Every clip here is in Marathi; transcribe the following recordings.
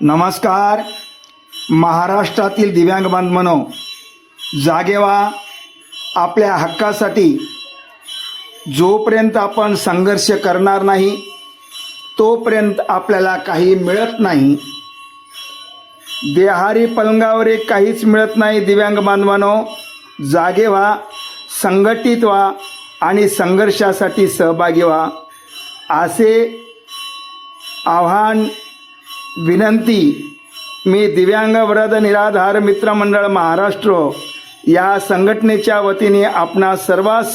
नमस्कार. महाराष्ट्रातील दिव्यांग बांधवांनो जागेवा आपल्या हक्कासाठी जोपर्यंत आपण संघर्ष करणार नाही तोपर्यंत आपल्याला काही मिळत नाही. देहारी पलंगावर एक काहीच मिळत नाही दिव्यांग बांधवानो. जागे व्हा संघटित व्हा आणि संघर्षासाठी सहभागी व्हा. असे आव्हान विनंती मी दिव्यांग वरद निराधार मित्रमंडळ महाराष्ट्र या संघटनेच्या वतीने आपणा सर्वांस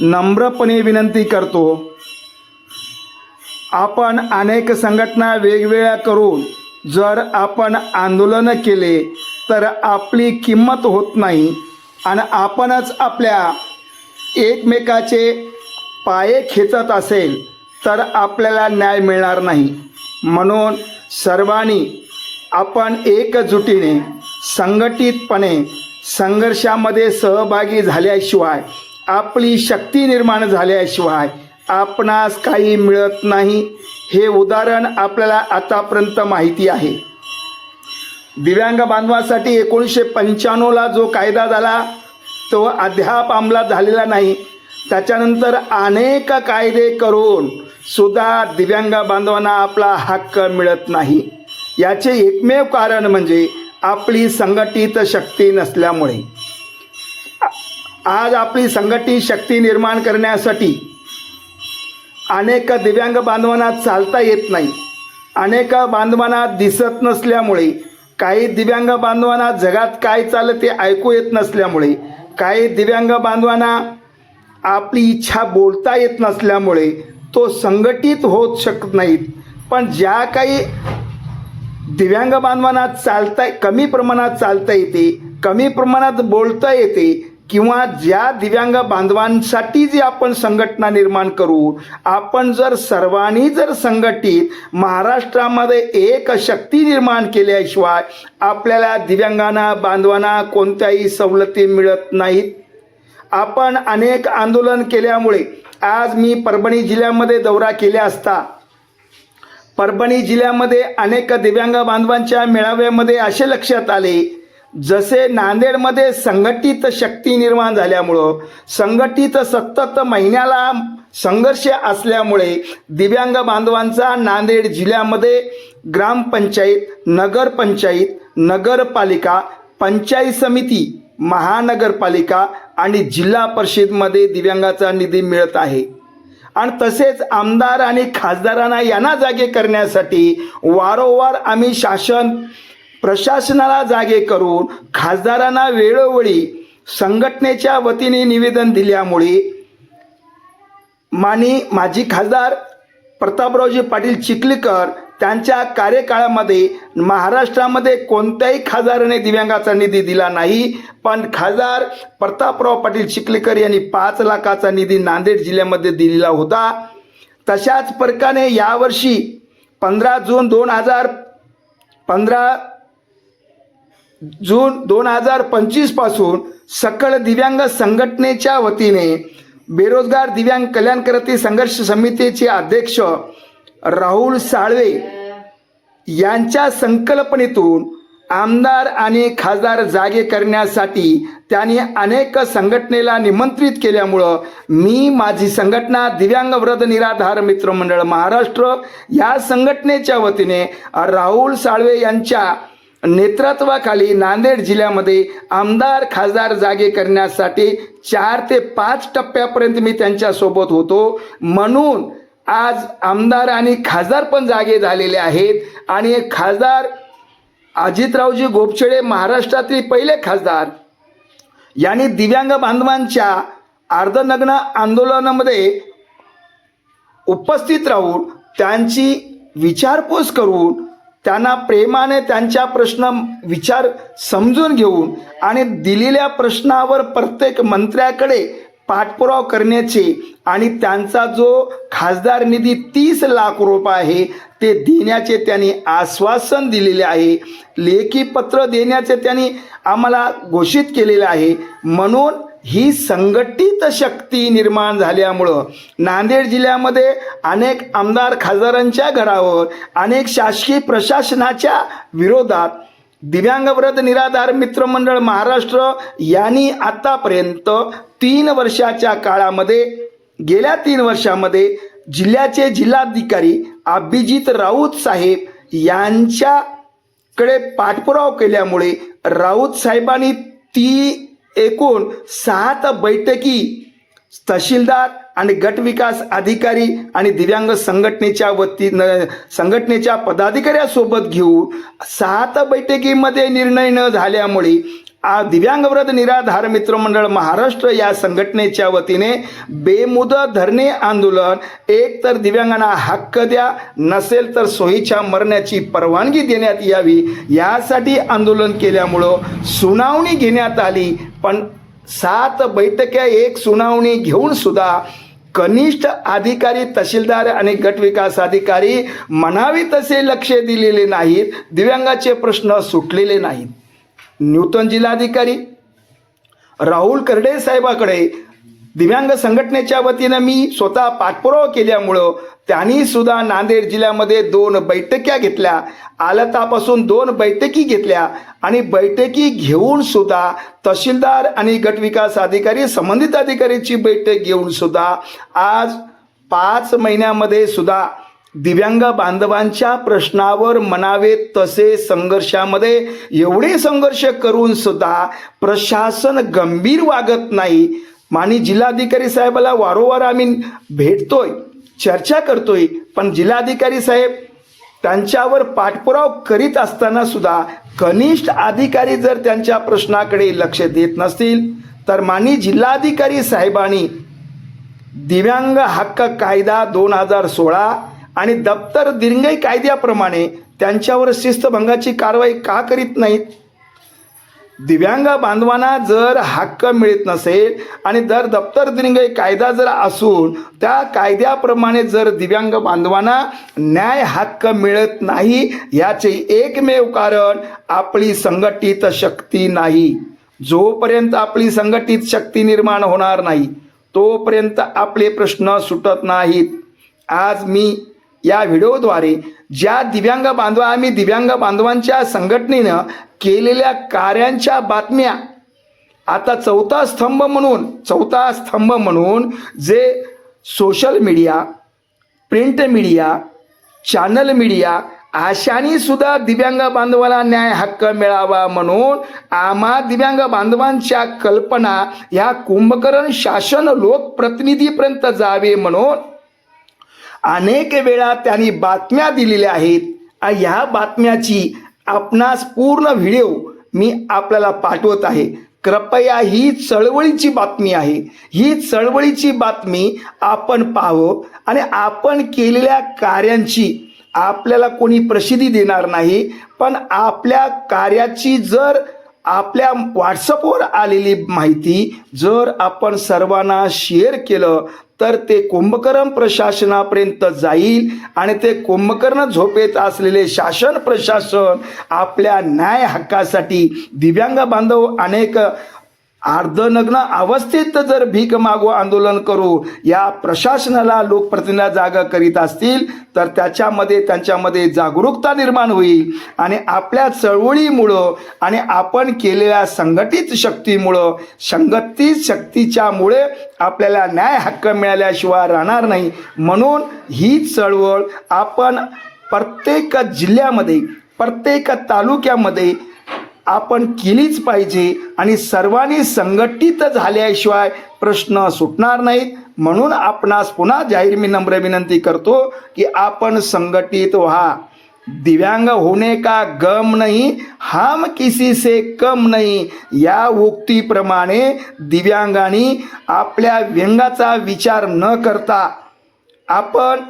नम्रपणे विनंती करतो. आपण अनेक संघटना वेगवेगळ्या करून जर आपण आंदोलन केले तर आपली किंमत होत नाही आणि आपणच आपल्या एकमेकाचे पाये खेचत असेल तर आपल्याला न्याय मिळणार नाही. म्हणून सर्वांनी आपण एकजुटीने संघटितपणे संघर्षामध्ये सहभागी झाल्याशिवाय आपली शक्ती निर्माण झाल्याशिवाय आपणास काही मिळत नाही हे उदाहरण आपल्याला आतापर्यंत माहिती आहे. दिव्यांग बांधवासाठी एकोणीसशे पंच्याण्णवला जो कायदा झाला तो अद्याप अंमलात झालेला नाही. त्याच्यानंतर अनेक कायदे करून सुद्धा दिव्यांग बांधवांना आपला हक्क मिळत नाही. याचे एकमेव कारण म्हणजे आपली संघटित शक्ती नसल्यामुळे. आज आपली संघटित शक्ती निर्माण करण्यासाठी अनेक दिव्यांग बांधवांना चालता येत नाही. अनेक बांधवांना दिसत नसल्यामुळे काही दिव्यांग बांधवांना जगात काय चाललं ते ऐकू येत नसल्यामुळे काही दिव्यांग बांधवांना आपली इच्छा बोलता येत नसल्यामुळे तो संघटित होत शकत नाहीत. पण ज्या काही दिव्यांग बांधवांना चालता कमी प्रमाणात चालता येते कमी प्रमाणात बोलता येते किंवा ज्या दिव्यांग बांधवांसाठी जी आपण संघटना निर्माण करू आपण जर सर्वांनी जर संघटित महाराष्ट्रामध्ये एक शक्ती निर्माण केल्याशिवाय आपल्याला दिव्यांगांना बांधवांना कोणत्याही सवलती मिळत नाहीत. आपण अनेक आंदोलन केल्यामुळे आज मी परभणी जिल्ह्यामध्ये दौरा केला असता. परभणी जिल्ह्यामध्ये अनेक दिव्यांग बांधवांच्या मेळाव्यामध्ये असे लक्षात आले जसे नांदेडमध्ये संघटित शक्ती निर्माण झाल्यामुळं संघटित सतत महिन्याला संघर्ष असल्यामुळे दिव्यांग बांधवांचा नांदेड जिल्ह्यामध्ये ग्रामपंचायत नगरपंचायत नगरपालिका पंचायत समिती महानगरपालिका आणि जिल्हा परिषदमध्ये दिव्यांगाचा निधी मिळत आहे. आणि तसेच आमदार आणि खासदारांना यांना जागे करण्यासाठी वारंवार आम्ही शासन प्रशासनाला जागे करून खासदारांना वेळोवेळी संघटनेच्या वतीने निवेदन दिल्यामुळे मानी माजी खासदार प्रतापरावजी पाटील चिखलीकर त्यांच्या कार्यकाळामध्ये महाराष्ट्रामध्ये कोणत्याही खासदाराने दिव्यांगाचा निधी दिला नाही पण खासदार प्रतापराव पाटील चिखलेकर यांनी पाच लाखाचा निधी नांदेड जिल्ह्यामध्ये दिलेला होता. तशाच प्रकारे यावर्षी पंधरा जून दोन हजार पंधरा जून दोन हजार पंचवीसपासून सकल दिव्यांग संघटनेच्या वतीने बेरोजगार दिव्यांग कल्याणकर्ते संघर्ष समितीचे अध्यक्ष राहुल साळवे यांच्या संकल्पनेतून आमदार आणि खासदार जागे करण्यासाठी त्यांनी अनेक संघटनेला निमंत्रित केल्यामुळं मी माझी संघटना दिव्यांग व्रत निराधार मित्रमंडळ महाराष्ट्र या संघटनेच्या वतीने राहुल साळवे यांच्या नेतृत्वाखाली नांदेड जिल्ह्यामध्ये आमदार खासदार जागे करण्यासाठी चार ते पाच टप्प्यापर्यंत मी त्यांच्यासोबत होतो. म्हणून आज आमदार आणि खासदार पण जागे झालेले आहेत. आणि खासदार अजितरावजी गोपछडे महाराष्ट्रातील पहिले खासदार. यांनी दिव्यांग बांधवांच्या अर्धनग्न आंदोलनामध्ये उपस्थित राहून त्यांची विचारपूस करून त्यांना प्रेमाने त्यांच्या प्रश्न विचार समजून घेऊन आणि दिलेल्या प्रश्नावर प्रत्येक मंत्र्याकडे पाठपुरावा करण्याचे आणि त्यांचा जो खासदार निधी तीस लाख रुपये आहे ते देण्याचे त्यांनी आश्वासन दिलेले आहे. लेखी पत्र देण्याचे त्यांनी आम्हाला घोषित केलेले आहे. म्हणून ही संघटित शक्ती निर्माण झाल्यामुळं नांदेड जिल्ह्यामध्ये अनेक आमदार खासदारांच्या घरावर अनेक शासकीय प्रशासनाच्या विरोधात दिव्यांग व्रत निराधार मित्रमंडळ महाराष्ट्र यांनी आतापर्यंत तीन वर्षाच्या काळामध्ये गेल्या तीन वर्षामध्ये जिल्ह्याचे जिल्हाधिकारी अभिजित राऊत साहेब यांच्याकडे पाठपुरावा केल्यामुळे राऊत साहेबांनी ती एकूण सात बैठकी तहसीलदार आणि गट विकास अधिकारी आणि दिव्यांग संघटनेच्या वतीनं संघटनेच्या पदाधिकाऱ्यासोबत घेऊन सात बैठकीमध्ये निर्णय न झाल्यामुळे आ दिव्यांग निराधार मित्रमंडळ महाराष्ट्र या संघटनेच्या वतीने बेमुदत धरणे आंदोलन एक तर दिव्यांगांना हक्क द्या नसेल तर सोयीच्या मरण्याची परवानगी देण्यात यावी यासाठी आंदोलन केल्यामुळं सुनावणी घेण्यात आली. पण सात बैठक्या एक सुनावणी घेऊन सुद्धा कनिष्ठ अधिकारी तहसीलदार आणि गट विकास अधिकारी म्हणावे तसे लक्ष दिलेले नाहीत. दिव्यांगाचे प्रश्न सुटलेले नाहीत. नूतन जिल्हाधिकारी राहुल करडे साहेबाकडे दिव्यांग संघटनेच्या वतीनं मी स्वतः पाठपुरावा केल्यामुळं त्यांनी सुद्धा नांदेड जिल्ह्यामध्ये दोन बैठक्या घेतल्या. आलतापासून दोन बैठकी घेतल्या आणि बैठकी घेऊन सुद्धा तहसीलदार आणि गटविकास अधिकारी संबंधित अधिकाऱ्याची बैठक घेऊन सुद्धा आज पाच महिन्यामध्ये सुद्धा दिव्यांग बांधवांच्या प्रश्नावर म्हणावे तसे संघर्षामध्ये एवढे संघर्ष करून सुद्धा प्रशासन गंभीर वागत नाही. मानी जिल्हाधिकारी साहेबाला वारंवार आम्ही भेटतोय. चर्चा करतोय. पण जिल्हाधिकारी साहेब त्यांच्यावर पाठपुराव करीत असताना सुद्धा कनिष्ठ अधिकारी जर त्यांच्या प्रश्नाकडे लक्ष देत नसतील तर मानी जिल्हाधिकारी साहेबांनी दिव्यांग हक्क कायदा दोन हजार सोळा आणि दप्तर दिरंगाई कायद्याप्रमाणे त्यांच्यावर शिस्तभंगाची कारवाई का करीत नाहीत? दिव्यांग बांधवांना जर हक्क मिळत नसेल आणि जर दप्तर दिरंगाई कायदा जर असून त्या कायद्याप्रमाणे जर दिव्यांग बांधवांना न्याय हक्क मिळत नाही याचे एकमेव कारण आपली संघटित शक्ती नाही. जोपर्यंत आपली संघटित शक्ती निर्माण होणार नाही तोपर्यंत आपले प्रश्न सुटत नाहीत. आज मी या व्हिडिओद्वारे ज्या दिव्यांग बांधवा आम्ही दिव्यांग बांधवांच्या संघटनेनं केलेल्या कार्यांच्या बातम्या आता चौथा स्तंभ म्हणून चौथा स्तंभ म्हणून जे social media print media channel media अशानी सुद्धा दिव्यांग बांधवाला न्याय हक्क मिळावा म्हणून आम्हा दिव्यांग बांधवांच्या कल्पना ह्या कुंभकरण शासन लोकप्रतिनिधीपर्यंत जावे म्हणून अनेक वेळा त्यांनी बातम्या दिलेल्या आहेत. ह्या बातम्याची आपणास पूर्ण व्हिडिओ मी आपल्याला पाठवत आहे. कृपया ही चळवळीची बातमी आहे. ही चळवळीची बातमी आपण पाहावं आणि आपण केलेल्या कार्यांची आपल्याला कोणी प्रसिद्धी देणार नाही पण आपल्या कार्याची जर आपल्या व्हॉट्सअपवर आलेली माहिती जर आपण सर्वांना शेअर केलं तर ते कुंभकर्ण प्रशासनापर्यंत जाईल आणि ते कुंभकर्ण झोपेत असलेले शासन प्रशासन आपल्या न्याय हक्कासाठी दिव्यांग बांधव अनेक अर्धनग्न अवस्थेत जर भीक मागू आंदोलन करू या प्रशासनाला लोकप्रतिनिधी जागा करीत असतील तर त्याच्यामध्ये त्यांच्यामध्ये जागरूकता निर्माण होईल. आणि आपल्या चळवळीमुळं आणि आपण केलेल्या संघटित शक्तीमुळं संघटित शक्तीच्यामुळे आपल्याला न्याय हक्क मिळाल्याशिवाय राहणार नाही. म्हणून ही चळवळ आपण प्रत्येक जिल्ह्यामध्ये प्रत्येक तालुक्यामध्ये आपण केलीच पाहिजे आणि सर्वांनी संघटित झाल्याशिवाय प्रश्न सुटणार नाहीत. म्हणून आपणास पुन्हा जाहीर मी नम्र विनंती करतो की आपण संघटित व्हा. दिव्यांग होने का गम नहीं हम किसी से कम नाही या उक्तीप्रमाणे दिव्यांगांनी आपल्या व्यंगाचा विचार न करता आपण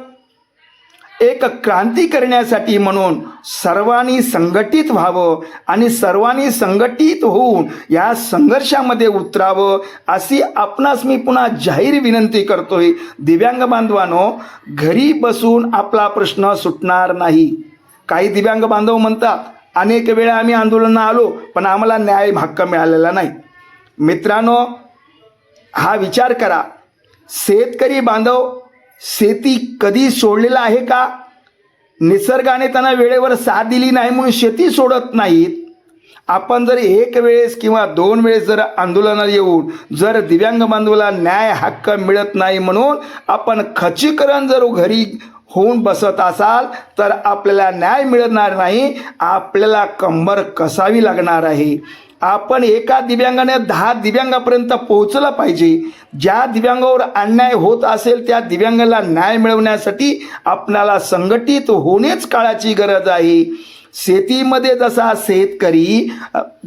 एक क्रांती करण्यासाठी म्हणून सर्वांनी संघटित व्हावं आणि सर्वांनी संघटित होऊन या संघर्षामध्ये उतरावं अशी आपणास मी पुन्हा जाहीर विनंती करतोय. दिव्यांग बांधवांनो घरी बसून आपला प्रश्न सुटणार नाही. काही दिव्यांग बांधव म्हणतात अनेक वेळा आम्ही आंदोलनात आलो पण आम्हाला न्याय हक्क मिळालेला नाही. मित्रांनो हा विचार करा. शेतकरी बांधव शेती कधी सोडलेला आहे का? निसर्गाने त्यांना वेळेवर साथ दिली नाही म्हणून शेती सोडत नाहीत. आपण जर एक वेळेस किंवा दोन वेळेस जर आंदोलनाला येऊन जर दिव्यांग बांधवाला न्याय हक्क मिळत नाही म्हणून आपण खचीकरण जर घरी होऊन बसत असाल तर आपल्याला न्याय मिळणार नाही. आपल्याला कंबर कसावी लागणार आहे? आपण एका दिव्यांगाने दहा दिव्यांगापर्यंत पोहोचला पाहिजे. ज्या दिव्यांगावर अन्याय होत असेल त्या दिव्यांगाला न्याय मिळवण्यासाठी आपणाला संघटित होणेच काळाची गरज आहे. शेतीमध्ये जसा शेतकरी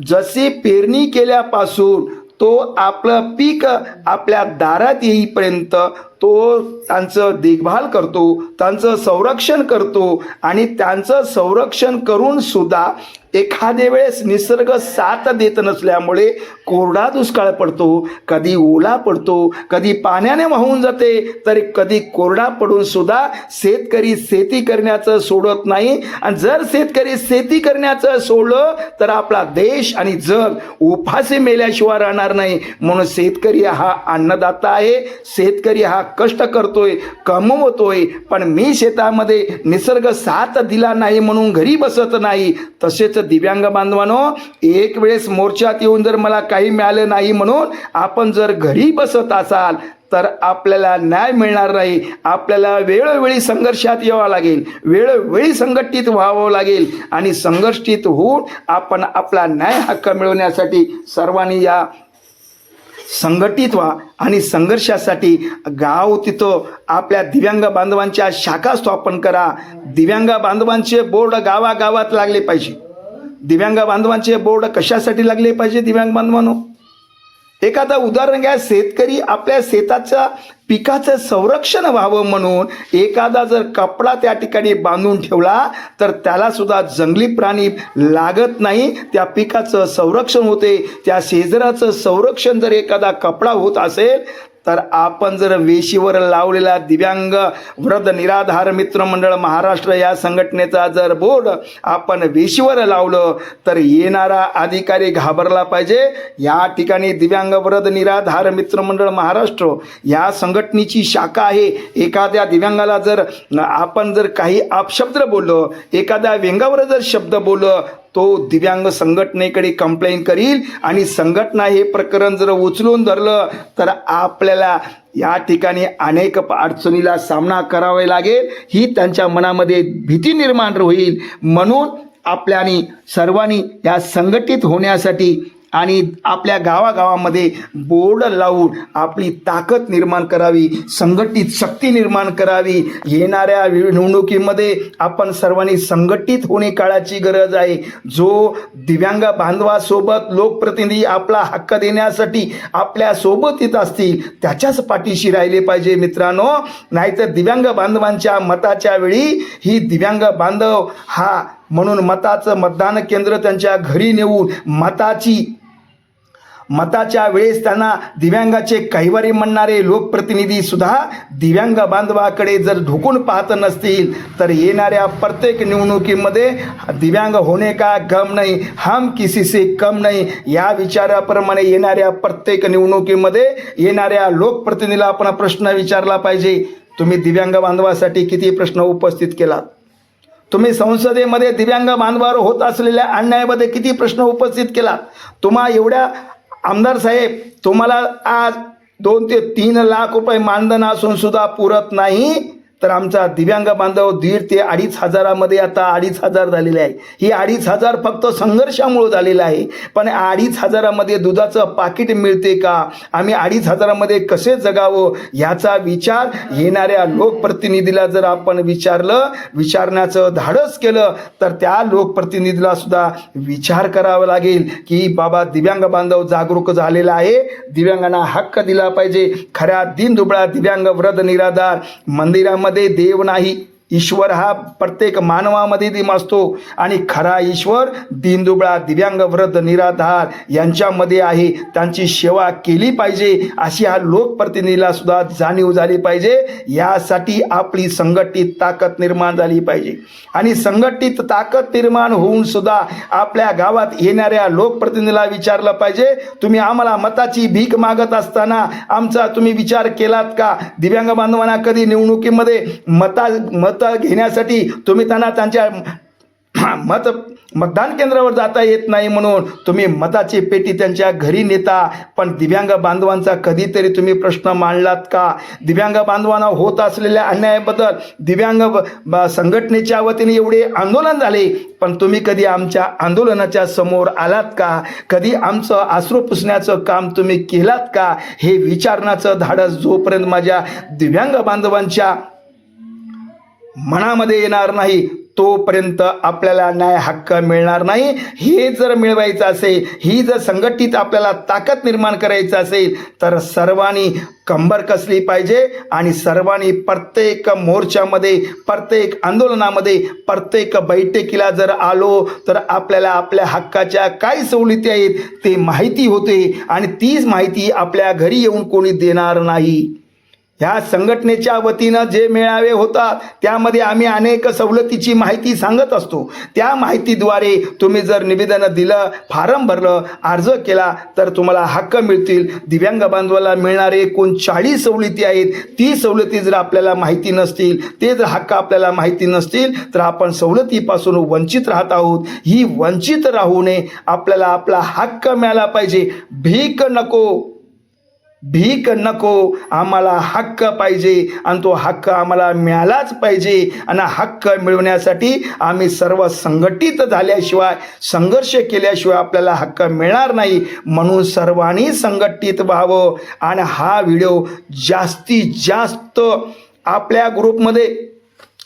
जसे पेरणी केल्यापासून तो आपलं पीक आपल्या दारात येईपर्यंत तो त्यांचं देखभाल करतो त्यांचं संरक्षण करतो आणि त्यांचं संरक्षण करून सुद्धा एखाद्या वेळेस निसर्ग साथ देत नसल्यामुळे कोरडा दुष्काळ पडतो कधी ओला पडतो कधी पाण्याने वाहून जाते तर कधी कोरडा पडून सुद्धा शेतकरी शेती करण्याचं सोडत नाही. आणि जर शेतकरी शेती करण्याचं सोडलं तर आपला देश आणि जग उपाशी मेल्याशिवाय राहणार नाही. म्हणून शेतकरी हा अन्नदाता आहे. शेतकरी हा कष्ट करतोय कमवतोय पण मी शेतामध्ये निसर्ग साथ दिला नाही म्हणून घरी बसत नाही. तसेच दिव्यांग बांधवानो एक वेळेस मोर्चात येऊन जर मला काही मिळालं नाही म्हणून आपण जर घरी बसत असाल तर आपल्याला न्याय मिळणार नाही. आपल्याला वेळोवेळी संघर्षात यावं लागेल वेळोवेळी संघटित व्हावं लागेल आणि संघर्षित होऊन आपण आपला न्याय हक्क मिळवण्यासाठी सर्वांनी या संघटित व्हा आणि संघर्षासाठी गाव तिथं आपल्या दिव्यांग बांधवांच्या शाखा स्थापन करा. दिव्यांग बांधवांचे बोर्ड गावागावात लागले पाहिजे. दिव्यांग बांधवांचे बोर्ड कशासाठी लागले पाहिजे दिव्यांग बांधवांनो? एखादा उदाहरण घ्या शेतकरी आपल्या शेताच्या पिकाचं संरक्षण व्हावं म्हणून एखादा जर कपडा त्या ठिकाणी बांधून ठेवला तर त्याला सुद्धा जंगली प्राणी लागत नाही. त्या पिकाचं संरक्षण होते. त्या शेजराचं संरक्षण जर एखादा कपडा होत असेल तर आपण जर वेशीवर लावलेला दिव्यांग वृद्ध निराधार मित्रमंडळ महाराष्ट्र या संघटनेचा जर बोर्ड आपण वेशीवर लावलं तर येणारा अधिकारी घाबरला पाहिजे. या ठिकाणी दिव्यांग वृद्ध निराधार मित्रमंडळ महाराष्ट्र या संघटनेची शाखा आहे. एखाद्या दिव्यांगाला जर आपण जर काही अपशब्द बोललो एखाद्या व्यंगावर जर शब्द बोललं तो दिव्यांग संघटनेकडे कंप्लेंट करील आणि संघटना हे प्रकरण जर उचलून धरलं तर आपल्याला या ठिकाणी अनेक अडचणीला सामना करावा लागेल. ही त्यांच्या मनामध्ये भीती निर्माण होईल. म्हणून आपल्यानी सर्वांनी या संघटित होण्यासाठी आणि आपल्या गावागावामध्ये बोर्ड लावून आपली ताकद निर्माण करावी संघटित शक्ती निर्माण करावी. येणाऱ्या निवडणुकीमध्ये आपण सर्वांनी संघटित होणे काळाची गरज आहे. जो दिव्यांग बांधवासोबत लोकप्रतिनिधी आपला हक्क देण्यासाठी आपल्यासोबत येत असतील त्याच्याच पाठीशी राहिले पाहिजे मित्रांनो. नाहीतर दिव्यांग बांधवांच्या मताच्या वेळी ही दिव्यांग बांधव हा म्हणून मताचं मतदान केंद्र त्यांच्या घरी नेऊन मताची मताच्या वेळेस त्यांना दिव्यांगाचे काहीवारी म्हणणारे लोकप्रतिनिधी सुद्धा दिव्यांग बांधवाकडे जर ढोकून पाहत नसतील तर येणाऱ्या प्रत्येक निवडणुकीमध्ये दिव्यांग होणे का गम नाही हम किसी से कम नाही या विचाराप्रमाणे येणाऱ्या प्रत्येक निवडणुकीमध्ये येणाऱ्या लोकप्रतिनिधीला आपण प्रश्न विचारला पाहिजे. तुम्ही दिव्यांग बांधवासाठी किती प्रश्न उपस्थित केलात? तुम्ही संसदेमध्ये दिव्यांग बांधवावर होत असलेल्या अन्यायामध्ये किती प्रश्न उपस्थित केला तुम्हा एवढ्या आमदार साहेब तुम्हाला आज दोन ते तीन लाख रुपये मानधन असून सुद्धा पुरत नाही. तर आमचा दिव्यांग बांधव दीड ते अडीच हजारामध्ये आता अडीच हजार झालेले आहे. ही अडीच हजार फक्त संघर्षामुळे झालेलं आहे. पण अडीच हजारामध्ये दुधाचं पाकिट मिळते का? आम्ही अडीच हजारामध्ये कसे जगावं याचा विचार येणाऱ्या लोकप्रतिनिधीला जर आपण विचारलं विचारण्याचं धाडस केलं तर त्या लोकप्रतिनिधीला सुद्धा विचार करावा लागेल की बाबा दिव्यांग बांधव जागरूक झालेला आहे. दिव्यांगांना हक्क दिला पाहिजे. खऱ्या दिनदुबळा दिव्यांग व्रत निराधार मंदिरामध्ये देव नाही ईश्वर हा प्रत्येक मानवामध्ये दिम असतो. आणि खरा ईश्वर दिनदुबळा दिव्यांग वृद्ध निराधार यांच्यामध्ये आहे. त्यांची सेवा केली पाहिजे. अशी हा लोकप्रतिनिधीला सुद्धा जाणीव झाली पाहिजे. यासाठी आपली संघटित ताकद निर्माण झाली पाहिजे. आणि संघटित ताकद निर्माण होऊन सुद्धा आपल्या गावात येणाऱ्या लोकप्रतिनिधीला विचारलं पाहिजे तुम्ही आम्हाला मताची भीक मागत असताना आमचा तुम्ही विचार केलात का? दिव्यांग बांधवांना कधी निवडणुकीमध्ये मता मत घेण्यासाठी तुम्ही त्यांना त्यांच्या मत मतदान केंद्रावर जाता येत नाही म्हणून तुम्ही मताची पेटी त्यांच्या घरी नेता. पण दिव्यांग बांधवांचा कधीतरी तुम्ही प्रश्न मांडलात का? दिव्यांग बांधवांना होत असलेल्या अन्यायाबद्दल दिव्यांग संघटनेच्या वतीने एवढे आंदोलन झाले. पण तुम्ही कधी आमच्या आंदोलनाच्या समोर आलात का? कधी आमचं आश्रू पुसण्याचं काम तुम्ही केलात का? हे विचारण्याचं धाडस जोपर्यंत माझ्या दिव्यांग बांधवांच्या मनामध्ये येणार नाही तोपर्यंत आपल्याला न्याय हक्क मिळणार नाही. हे जर मिळवायचं असेल ही जर संघटित आपल्याला ताकद निर्माण करायचं असेल तर सर्वांनी कंबर कसली पाहिजे आणि सर्वांनी प्रत्येक मोर्चामध्ये प्रत्येक आंदोलनामध्ये प्रत्येक बैठकीला जर आलो तर आपल्याला आपल्या हक्काच्या काय सवलती आहेत ते माहिती होते आणि तीच माहिती आपल्या घरी येऊन कोणी देणार नाही. ह्या संघटनेच्या वतीनं जे मेळावे होतात त्यामध्ये आम्ही अनेक सवलतीची माहिती सांगत असतो. त्या माहितीद्वारे तुम्ही जर निवेदनं दिलं फारम भरलं अर्ज केला तर तुम्हाला हक्क मिळतील. दिव्यांग बांधवाला मिळणारे एकूण चाळीस सवलती आहेत. ती सवलती जर आपल्याला माहिती नसतील ते जर हक्क आपल्याला माहिती नसतील तर आपण सवलतीपासून वंचित राहत आहोत. ही वंचित राहू नये. आपल्याला आपला हक्क मिळाला पाहिजे. भीक नको. भीक नको आम्हाला हक्क पाहिजे आणि तो हक्क आम्हाला मिळालाच पाहिजे. आणि हक्क मिळवण्यासाठी आम्ही सर्व संघटित झाल्याशिवाय संघर्ष केल्याशिवाय आपल्याला हक्क मिळणार नाही. म्हणून सर्वांनी संघटित व्हावं. आणि हा व्हिडिओ जास्तीत जास्त आपल्या ग्रुपमध्ये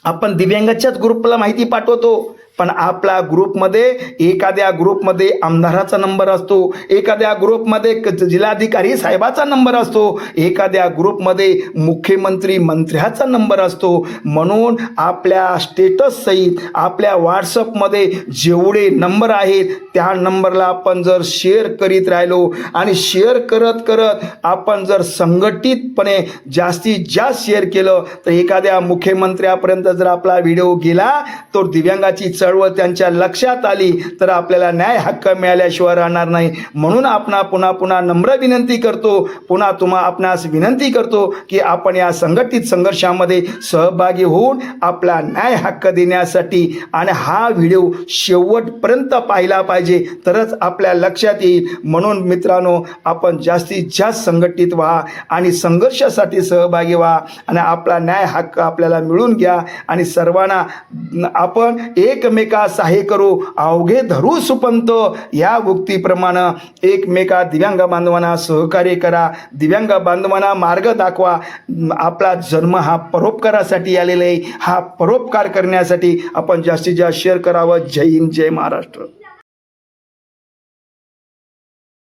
आपण दिव्यांगाच्याच ग्रुपला माहिती पाठवतो. पण आपल्या ग्रुपमध्ये एखाद्या ग्रुपमध्ये आमदाराचा नंबर असतो एखाद्या ग्रुपमध्ये जिल्हाधिकारी साहेबाचा नंबर असतो एखाद्या ग्रुपमध्ये मुख्यमंत्री मंत्र्याचा नंबर असतो. म्हणून आपल्या स्टेटस सहित आपल्या व्हॉट्सअपमध्ये जेवढे नंबर आहेत त्या नंबरला आपण जर शेअर करीत राहिलो आणि शेअर करत करत आपण जर संघटितपणे जास्तीत जास्त शेअर केलं तर एखाद्या मुख्यमंत्र्यापर्यंत जर आपला व्हिडिओ गेला तर दिव्यांगाची चळवळ त्यांच्या लक्षात आली तर आपल्याला न्याय हक्क मिळाल्याशिवाय राहणार नाही. म्हणून आपण पुन्हा पुन्हा नम्र विनंती करतो. पुन्हा तुम्हा आपणास विनंती करतो की आपण या संघटित संघर्षामध्ये सहभागी होऊन आपला न्याय हक्क देण्यासाठी आणि हा व्हिडिओ शेवटपर्यंत पाहिला पाहिजे तरच आपल्या लक्षात येईल. म्हणून मित्रांनो आपण जास्तीत जास्त संघटित व्हा आणि संघर्षासाठी सहभागी व्हा आणि आपला न्याय हक्क आपल्याला मिळून घ्या. आणि सर्वांना आपण एकमेका सहाय्य करू अवघे धरू सुपंत. या उक्तीप्रमाणे एकमेका दिव्यांग बांधवांना सहकार्य करा. दिव्यांग बांधवांना मार्ग दाखवा. आपला जन्म हा परोपकारासाठी आलेला आहे. हा परोपकार करण्यासाठी आपण जास्तीत जास्त शेअर करावं. जय हिंद जय महाराष्ट्र.